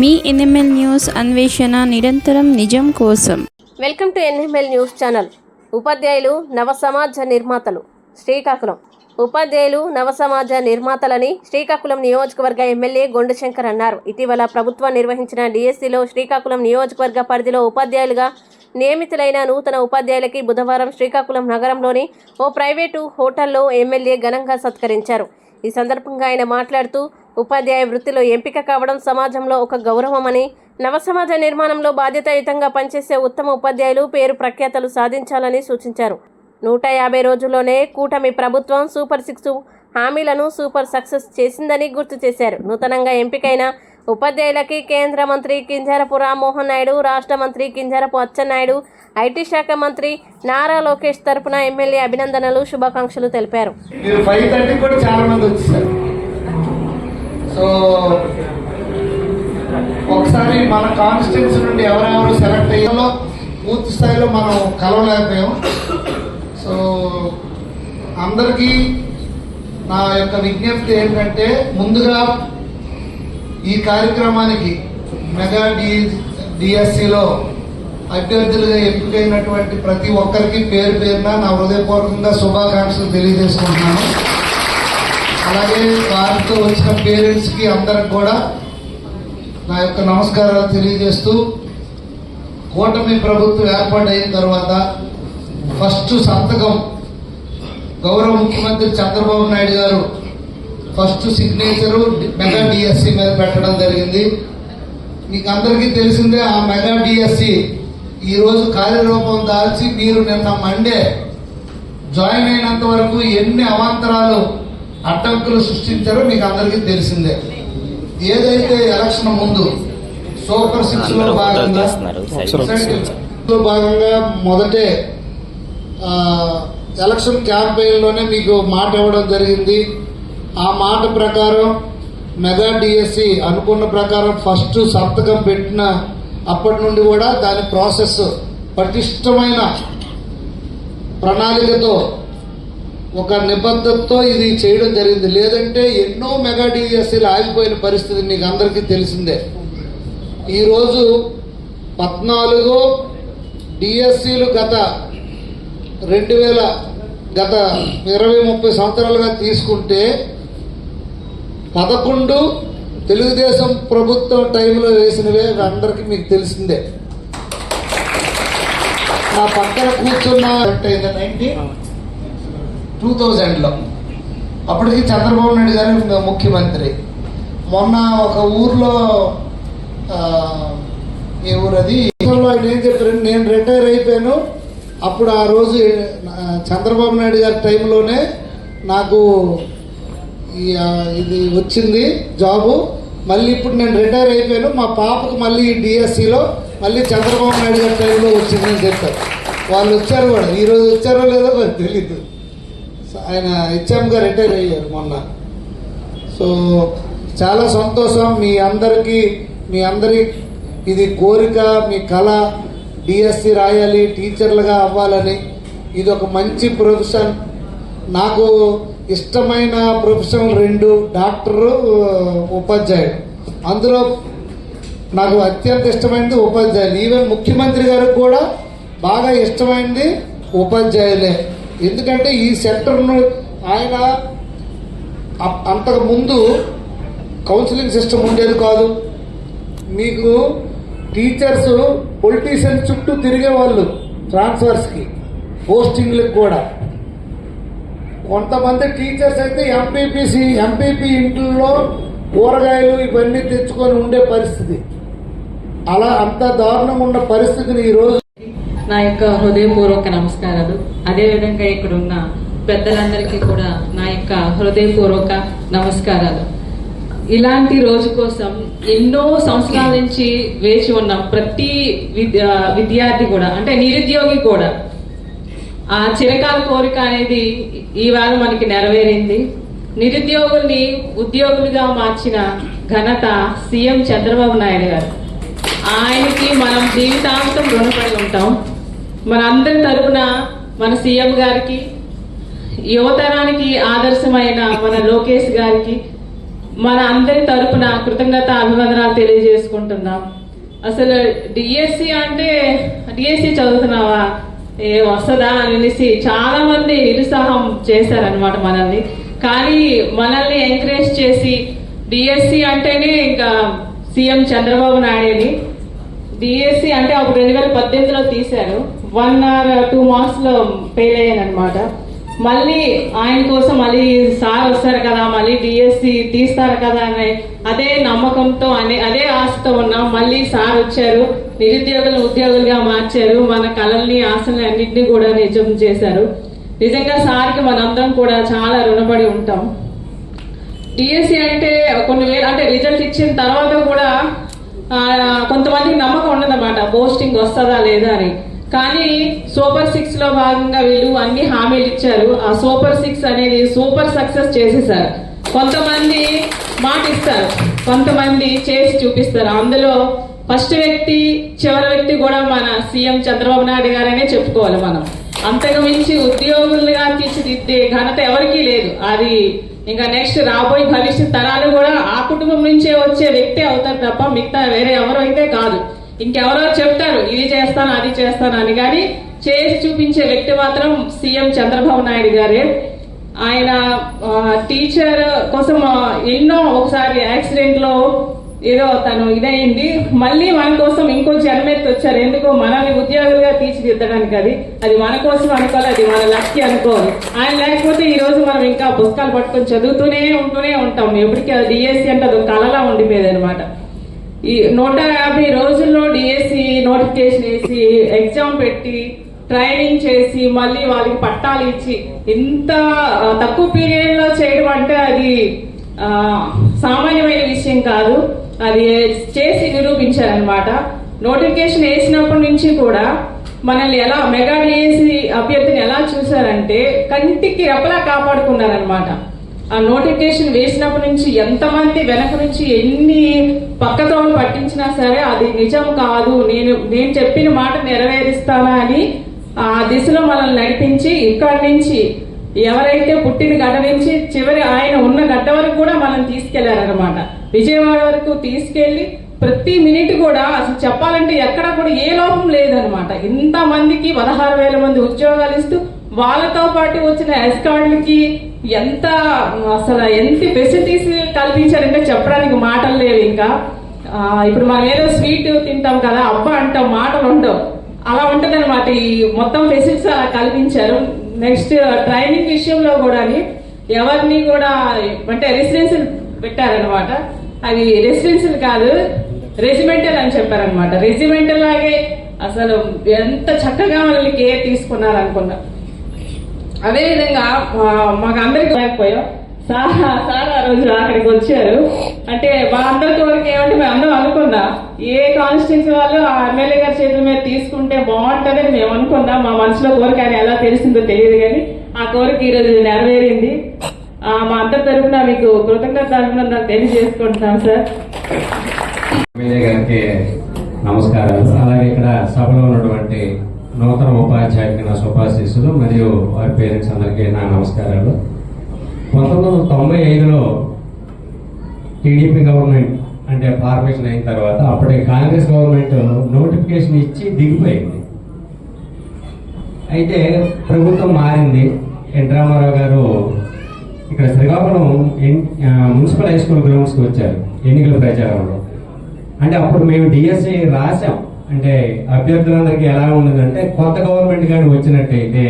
మీ NML news అన్వేషణ నిరంతరం నిజం కోసం. Welcome to NML news channel. ఉపాధ్యాయులు నవ సమాజ నిర్మాతలు. శ్రీకాకుళం. ఉపాధ్యాయులు నవ సమాజ నిర్మాతలని శ్రీకాకుళం నియోజకవర్గ ఎమ్మెల్యే గొండశంకర్ అన్నారు. ఇటీవల ప్రభుత్వం నిర్వహించిన డిఎస్సిలో శ్రీకాకుళం నియోజకవర్గ పరిధిలో ఉపాధ్యాయులుగా నియమితులైన నూతన ఉపాధ్యాయులకి బుధవారం శ్రీకాకుళం నగరంలోని ఓ ప్రైవేటు హోటల్లో ఎమ్మెల్యే ఘనంగా సత్కరించారు. ఈ సందర్భంగా ఆయన మాట్లాడుతూ ఉపాధ్యాయ వృత్తిలో ఎంపిక కావడం సమాజంలో ఒక గౌరవమని నవ సమాజ నిర్మాణంలో బాధ్యతాయుతంగా పనిచేసే ఉత్తమ ఉపాధ్యాయులు పేరు ప్రఖ్యాతలు సాధించాలని సూచించారు. నూట యాభై రోజుల్లోనే కూటమి ప్రభుత్వం సూపర్ సిక్స్ హామీలను సూపర్ సక్సెస్ చేసిందని గుర్తు చేశారు. నూతనంగా ఎంపికైన ఉపాధ్యాయులకి కేంద్ర మంత్రి కింజారపు రామ్మోహన్ నాయుడు రాష్ట్ర మంత్రి కింజారపు అచ్చెన్నాయుడు ఐటీ శాఖ మంత్రి నారా లోకేష్ తరపున ఎమ్మెల్యే అభినందనలు శుభాకాంక్షలు తెలిపారు మీరు ఫైవ్ థర్టీ కూడా చాలా మంది వచ్చేసారు సో ఒకసారి మన కాన్స్టిట్యూన్సీ నుండి ఎవరెవరు సెలెక్ట్ అయ్యాలో పూర్తి స్థాయిలో మనం కలవలేకపోయాం. సో అందరికీ నా యొక్క విజ్ఞప్తి ఏంటంటే ముందుగా ఈ కార్యక్రమానికి మెగా డి డిఎస్సిలో అభ్యర్థులుగా ఎంపికైనటువంటి ప్రతి ఒక్కరికి పేరు పేరున నా హృదయపూర్వకంగా శుభాకాంక్షలు తెలియజేసుకుంటున్నాను. అలాగే వారితో వచ్చిన పేరెంట్స్కి అందరికి కూడా నా యొక్క నమస్కారాలు తెలియజేస్తూ కూటమి ప్రభుత్వం ఏర్పాటైన తర్వాత ఫస్ట్ సంతకం గౌరవ ముఖ్యమంత్రి Chandrababu Naidu garu first signature mega DSC మీద పెట్టడం జరిగింది. మీకు అందరికీ తెలిసిందే ఆ మెగా డిఎస్సి ఈరోజు కార్యరూపం దాల్చి మీరు నిన్న మండే జాయిన్ అయినంత వరకు ఎన్ని అవాంతరాలు అడ్డంకులు సృష్టించారో మీకు అందరికీ తెలిసిందే. ఏదైతే ఎలక్షన్ ముందు సూపర్ సిక్స్లో భాగంగా భాగంగా మొదటే ఆ, ఎలక్షన్ క్యాంపెయిన్లోనే మీకు మాట ఇవ్వడం జరిగింది. ఆ మాట ప్రకారం మెగా డిఎస్సి అనుకున్న ప్రకారం ఫస్ట్ సంతకం పెట్టిన అప్పటి నుండి కూడా దాని ప్రాసెస్ పటిష్టమైన ప్రణాళికతో ఒక నిబద్ధతతో ఇది చేయడం జరిగింది. లేదంటే ఎన్నో మెగా డిఎస్సీలు ఆగిపోయిన పరిస్థితి మీకు అందరికీ తెలిసిందే. ఈరోజు పద్నాలుగు డిఎస్సీలు గత రెండు వేల గత ఇరవై ముప్పై సంవత్సరాలుగా తీసుకుంటే పదకొండు తెలుగుదేశం ప్రభుత్వం టైంలో వేసినవే అందరికీ మీకు తెలిసిందే. నా పక్కన కూర్చున్న నైన్టీన్ టూ థౌజండ్లో అప్పటికి చంద్రబాబు నాయుడు గారు ముఖ్యమంత్రి. మొన్న ఒక ఊర్లో ఏ ఊరు అది? ఆయన ఏం చెప్పారు? నేను రిటైర్ అయిపోయాను. అప్పుడు ఆ రోజు చంద్రబాబు నాయుడు గారి టైంలోనే నాకు ఇది వచ్చింది జాబు. మళ్ళీ ఇప్పుడు నేను రిటైర్ అయిపోయాను. మా పాపకు మళ్ళీ డిఎస్సిలో మళ్ళీ చంద్రబాబు నాయుడు గారి టైంలో వచ్చిందని చెప్పారు. వాళ్ళు వచ్చారు కూడా. ఈ రోజు వచ్చారో లేదో మరి తెలీదు. ఆయన హెచ్ఎంగా రిటైర్ అయ్యారు మొన్న. సో చాలా సంతోషం మీ అందరికీ మీ అందరి ఇది కోరిక మీ కళ డిఎస్సి రాయాలి టీచర్లుగా అవ్వాలని. ఇది ఒక మంచి ప్రొఫెషన్. నాకు ఇష్టమైన ప్రొఫెషన్ రెండు డాక్టరు ఉపాధ్యాయుడు. అందులో నాకు అత్యంత ఇష్టమైనది ఉపాధ్యాయులు. ఈవెన్ ముఖ్యమంత్రి గారికి కూడా బాగా ఇష్టమైనది ఉపాధ్యాయులే. ఎందుకంటే ఈ సెంటర్ను ఆయన అంతకుముందు కౌన్సిలింగ్ సిస్టమ్ ఉండేది కాదు. మీకు టీచర్స్ పొలిటీషియన్స్ చుట్టూ తిరిగేవాళ్ళు ట్రాన్స్ఫర్స్కి పోస్టింగ్లకు కూడా. కొంతమంది టీచర్స్ అయితే ఎంపీపీసీ ఎంపీపీ ఇంట్లో కూరగాయలు ఇవన్నీ తెచ్చుకొని ఉండే పరిస్థితి. అలా అంత దారుణంగా ఉన్న పరిస్థితిని ఈరోజు నా యొక్క హృదయపూర్వక నమస్కారాలు. అదేవిధంగా ఇక్కడ ఉన్న పెద్దలందరికీ కూడా నా యొక్క హృదయపూర్వక నమస్కారాలు. ఇలాంటి రోజు కోసం ఎన్నో సంవత్సరాల నుంచి వేచి ఉన్న ప్రతి విద్యార్థి కూడా అంటే నిరుద్యోగి కూడా ఆ చిరకాల కోరిక అనేది ఈవేళ మనకి నెరవేరింది. నిరుద్యోగుల్ని ఉద్యోగులుగా మార్చిన ఘనత సీఎం చంద్రబాబు నాయుడు గారు. ఆయనకి మనం జీవితాంతం రుణపడి ఉంటాం. మనందరి తరపున మన సీఎం గారికి యువతరానికి ఆదర్శమైన మన లోకేష్ గారికి మన అందరి తరపున కృతజ్ఞత అభివందనాలు తెలియజేసుకుంటున్నాం. అసలు డిఎస్సి అంటే డిఎస్సి చదువుతున్నావా? ఏ వస్తుందా అనేసి చాలా మంది నిరుత్సాహం చేశారనమాట మనల్ని. కానీ మనల్ని ఎంకరేజ్ చేసి డిఎస్సి అంటేనే ఇంకా సీఎం చంద్రబాబు నాయుడుని డిఎస్సి అంటే అప్పుడు రెండు వేల పద్దెనిమిదిలో తీశారు. వన్ ఆర్ టూ మార్క్స్లో ఫెయిల్ అయ్యాను అనమాట మళ్ళీ ఆయన కోసం మళ్ళీ సార్ వస్తారు కదా మళ్ళీ డిఎస్సి తీస్తారు కదా అనే అదే నమ్మకంతో అనే అదే ఆశతో ఉన్నాం మళ్ళీ సార్ వచ్చారు. నిరుద్యోగులను ఉద్యోగులుగా మార్చారు. మన కళల్ని ఆశల్ని అన్నింటినీ కూడా నిజం చేశారు. నిజంగా సార్కి మనందరం కూడా చాలా రుణపడి ఉంటాం. డిఎస్సి అంటే కొన్ని వేలు అంటే రిజల్ట్ ఇచ్చిన తర్వాత కూడా కొంతమందికి నమ్మకం ఉండదన్నమాట. పోస్టింగ్ వస్తుందా లేదా అని. కానీ సూపర్ సిక్స్లో భాగంగా వీళ్ళు అన్ని హామీలు ఇచ్చారు. ఆ సూపర్ సిక్స్ అనేది సూపర్ సక్సెస్ చేసేసారు. కొంతమంది మాట ఇస్తారు. కొంతమంది చేసి చూపిస్తారు. అందులో ఫస్ట్ వ్యక్తి చివరి వ్యక్తి కూడా మన సీఎం చంద్రబాబు నాయుడు గారనే చెప్పుకోవాలి మనం. అంతకు మించి ఉద్యోగులుగా తీర్చిదిద్దే ఘనత ఎవరికీ లేదు. అది ఇంకా నెక్స్ట్ రాబోయే భవిష్యత్ తరాలు కూడా ఆ కుటుంబం నుంచే వచ్చే వ్యక్తి అవుతారు తప్ప మిగతా వేరే ఎవరు అయితే కాదు. ఇంకెవరో చెప్తారు ఇది చేస్తాను అది చేస్తాను అని. కానీ చేసి చూపించే వ్యక్తి మాత్రం సీఎం చంద్రబాబు నాయుడు గారే. ఆయన టీచర్ కోసం ఎన్నో ఒకసారి యాక్సిడెంట్లో ఏదో తను ఇదయింది మళ్ళీ మన కోసం ఇంకో జన్మెత్తి వచ్చారు ఎందుకో మనల్ని ఉద్యోగులుగా తీర్చిదిద్దడానికి అది. అది మన కోసం అనుకోవాలి అది మన లక్కి అనుకోవాలి. ఆయన లేకపోతే ఈ రోజు మనం ఇంకా పుస్తకాలు పట్టుకొని చదువుతూనే ఉంటూనే ఉంటాం. ఎప్పటికీ అది డిఎస్సి అంటే అది ఒక కళలా ఉండిపోయేది అనమాట ఈ నూట యాభై రోజుల్లో డిఎస్సి నోటిఫికేషన్ వేసి ఎగ్జామ్ పెట్టి ట్రైనింగ్ చేసి మళ్ళీ వాళ్ళకి పట్టాలు ఇచ్చి ఇంత తక్కువ పీరియడ్లో చేయడం అంటే అది సామాన్యమైన విషయం కాదు. అది చేసి నిరూపించారనమాట నోటిఫికేషన్ వేసినప్పటి నుంచి కూడా మనల్ని ఎలా మెగా డిఎస్సి అభ్యర్థిని ఎలా చూసారంటే కంటికి రెప్పలా కాపాడుకున్నారనమాట ఆ నోటిఫికేషన్ వేసినప్పటి నుంచి ఎంతమంది వెనక నుంచి ఎన్ని పక్కతోలు పట్టించినా సరే అది నిజం కాదు నేను నేను చెప్పిన మాట నెరవేరుస్తానా అని ఆ దిశలో మనల్ని నడిపించి ఇక్కడి నుంచి ఎవరైతే పుట్టిన గడ్డ నుంచి చివరి ఆయన ఉన్న గడ్డ వరకు కూడా మనం తీసుకెళ్ళారనమాట విజయవాడ వరకు తీసుకెళ్ళి ప్రతి మినిట్ కూడా అసలు చెప్పాలంటే ఎక్కడ కూడా ఏ లోపం లేదనమాట ఇంత మందికి పదహారు వేల మంది ఉద్యోగాలు ఇస్తూ వాళ్ళతో పాటు వచ్చిన ఎస్కార్డులకి ఎంత అసలు ఎంత ఫెసిలిటీస్ కల్పించారంటే చెప్పడానికి మాటలు లేవు ఇంకా. ఇప్పుడు మనం ఏదో స్వీట్ తింటాం కదా అబ్బా అంటాం మాటలు ఉండవు. అలా ఉంటది ఈ మొత్తం ఫెసిలిటీస్ అలా కల్పించారు. నెక్స్ట్ ట్రైనింగ్ విషయంలో కూడా ఎవరిని కూడా అంటే రెసిడెన్షియల్ పెట్టారనమాట అది రెసిడెన్షియల్ కాదు రెజిమెంటల్ అని చెప్పారనమాట రెజిమెంటల్ లాగే అసలు ఎంత చక్కగా మనల్ని కేర్ తీసుకున్నారు అనుకున్నా అదే విధంగా మాకు అందరికి లేకపోయాం. సార్ సార్ ఆ రోజు అక్కడికి వచ్చారు. అంటే మా అందరి కోరిక ఏమంటే మేము అందరం అనుకున్నా ఏ కాన్స్టిట్యూన్సీ వాళ్ళు ఆ ఎమ్మెల్యే గారి చేతుల మీద తీసుకుంటే బాగుంటుందని మేము అనుకున్నాం. మా మనసులో కోరిక ఆయన ఎలా తెలిసిందో తెలియదు కానీ ఆ కోరిక ఈరోజు నెరవేరింది. మా అందరి తరఫున మీకు కృతజ్ఞత అభినందనలు తెలియజేసుకుంటున్నాం సార్. ఎమ్మెల్యే గారికి నమస్కారం అలాగే ఇక్కడ సభలో ఉన్నటువంటి నూతన ఉపాధ్యాయుడికి నా శుభాశీస్సులు మరియు వారి పేరెంట్స్ అందరికీ నా నమస్కారాలు. పంతొమ్మిది వందల తొంభై ఐదులో టీడీపీ గవర్నమెంట్ అంటే ఫార్మేషన్ అయిన తర్వాత అప్పుడే కాంగ్రెస్ గవర్నమెంట్ నోటిఫికేషన్ ఇచ్చి దిగిపోయింది. అయితే ప్రభుత్వం మారింది. ఎన్ రామారావు గారు ఇక్కడ శ్రీకాకుళం మున్సిపల్ హై స్కూల్ గ్రౌండ్స్కి వచ్చారు ఎన్నికల ప్రచారంలో. అంటే అప్పుడు మేము డిఎస్సి రాసాం అంటే అభ్యర్థులందరికీ ఎలా ఉన్నదంటే కొత్త గవర్నమెంట్ కానీ వచ్చినట్టయితే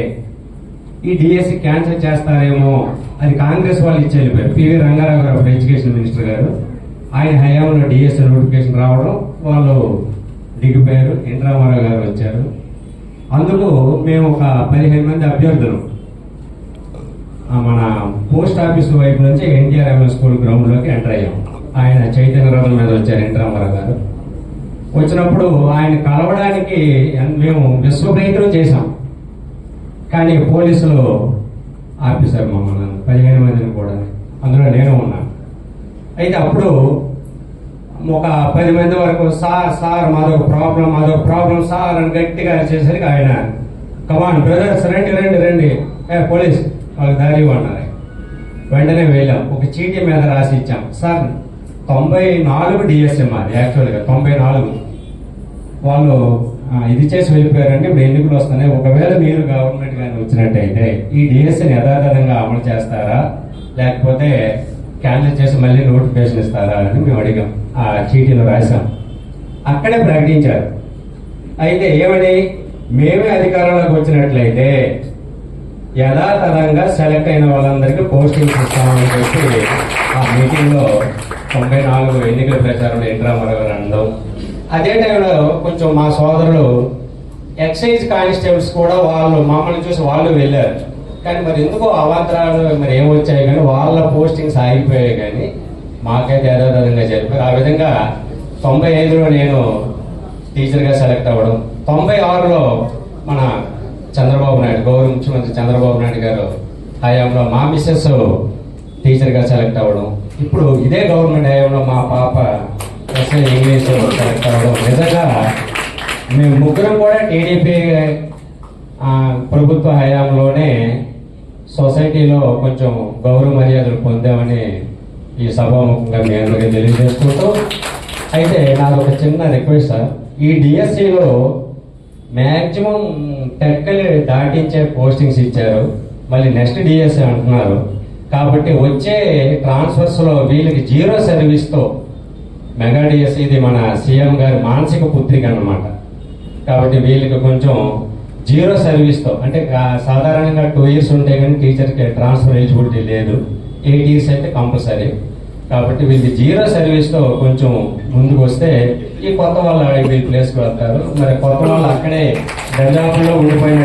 ఈ డిఎస్సి క్యాన్సిల్ చేస్తారేమో అది కాంగ్రెస్ వాళ్ళు ఇచ్చి వెళ్ళిపోయారు. పివి రంగారావు గారు ఎడ్యుకేషన్ మినిస్టర్ గారు ఆయన హయాంలో డిఎస్సి నోటిఫికేషన్ రావడం వాళ్ళు దిగిపోయారు. ఎన్ రామారావు గారు వచ్చారు. అందుకు మేము ఒక పదిహేను మంది అభ్యర్థులు. మన పోస్ట్ ఆఫీస్ వైపు నుంచి ఎన్టీఆర్ ఎంఎస్ స్కూల్ గ్రౌండ్లోకి ఎంటర్ అయ్యాం. ఆయన చైతన్య రథం మీద వచ్చారు ఎన్ గారు. వచ్చినప్పుడు ఆయన కలవడానికి మేము విశ్వ ప్రయత్నం చేశాం. కానీ పోలీసులు ఆఫీసర్ మమ్మల్ని పదిహేను మందిని కూడా అందులో నేను ఉన్నాను. అయితే అప్పుడు ఒక పది మంది వరకు సార్ సార్ మాదొక ప్రాబ్లం మాదొక ప్రాబ్లం సార్ అని గట్టిగా చేసరికి ఆయన కమాన్ బ్రదర్స్ రండి రండి రండి. ఏ పోలీస్ వాళ్ళకి దారి ఇవ్వన్నారు వెంటనే వెళ్ళాం ఒక చీటీ మీద రాసి ఇచ్చాం. సార్ తొంభై నాలుగు డిఎస్ఎం అది యాక్చువల్గా తొంభై నాలుగు. వాళ్ళు ఇది చేసి వెళ్ళిపోయారంటే ఇప్పుడు ఎన్నికలు వస్తున్నాయి. ఒకవేళ మీరు గవర్నమెంట్ కానీ వచ్చినట్టయితే ఈ డిఎస్ఎన్ యథాతథంగా అమలు చేస్తారా? లేకపోతే క్యాన్సిల్ చేసి మళ్ళీ నోటిఫికేషన్ ఇస్తారా అని మేము అడిగాం. ఆ చీటీలో రాశాం. అక్కడే ప్రకటించారు. అయితే ఏమని? మేమే అధికారంలోకి వచ్చినట్లయితే యథాతథంగా సెలెక్ట్ అయిన వాళ్ళందరికీ పోస్టింగ్స్ ఇస్తామని చెప్పి ఆ మీటింగ్లో తొంభై నాలుగు ఎన్నికల ప్రచారంలో ఎన్ రామారావు గారు అదే టైంలో కొంచెం మా సోదరులు ఎక్సైజ్ కానిస్టేబుల్స్ కూడా వాళ్ళు మమ్మల్ని చూసి వాళ్ళు వెళ్ళారు. కానీ మరి ఎందుకో అవాంతరాలు మరి ఏమొచ్చాయి కానీ వాళ్ళ పోస్టింగ్స్ ఆగిపోయాయి కానీ మాకైతే యథాతథంగా జరిపారు. ఆ విధంగా తొంభై ఐదులో నేను టీచర్గా సెలెక్ట్ అవ్వడం తొంభై ఆరులో మన చంద్రబాబు నాయుడు గౌరవ ముఖ్యమంత్రి చంద్రబాబు నాయుడు గారు హయాంలో మా మిస్సెస్ టీచర్గా సెలెక్ట్ అవ్వడం. ఇప్పుడు ఇదే గవర్నమెంట్ హయాంలో మా పాప ఎస్ఐ ఇంగ్లీష్ సెలెక్ట్ అవ్వడం. నిజంగా మేము ముగ్గురం కూడా టీడీపీ ప్రభుత్వ హయాంలోనే సొసైటీలో కొంచెం గౌరవ మర్యాదలు పొందామని ఈ సభాముఖంగా మీ అందరికీ తెలియజేసుకుంటూ. అయితే నాకు ఒక చిన్న రిక్వెస్ట్ సార్. ఈ డిఎస్సిలో మ్యాక్సిమం టెక్కలు దాటించే పోస్టింగ్స్ ఇచ్చారు. మళ్ళీ నెక్స్ట్ డిఎస్ఏ అంటున్నారు. కాబట్టి వచ్చే ట్రాన్స్ఫర్స్లో వీళ్ళకి జీరో సర్వీస్తో మెగా డిఎస్ ఇది మన సీఎం గారి మానసిక పుత్రిక అన్నమాట. కాబట్టి వీళ్ళకి కొంచెం జీరో సర్వీస్తో అంటే సాధారణంగా టూ ఇయర్స్ ఉంటే కానీ టీచర్కి ట్రాన్స్ఫర్ ఎలిజిబిలిటీ లేదు. ఎయిట్ ఇయర్స్ అయితే కంపల్సరీ కాబట్టి వీళ్ళు జీరో సర్వీస్తో కొంచెం ముందుకు వస్తే ఈ కొత్త వాళ్ళు వీళ్ళ ప్లేస్కి వెళ్తారు. మరి కొత్త వాళ్ళు అక్కడే దర్యాప్తులో ఉండిపోయిన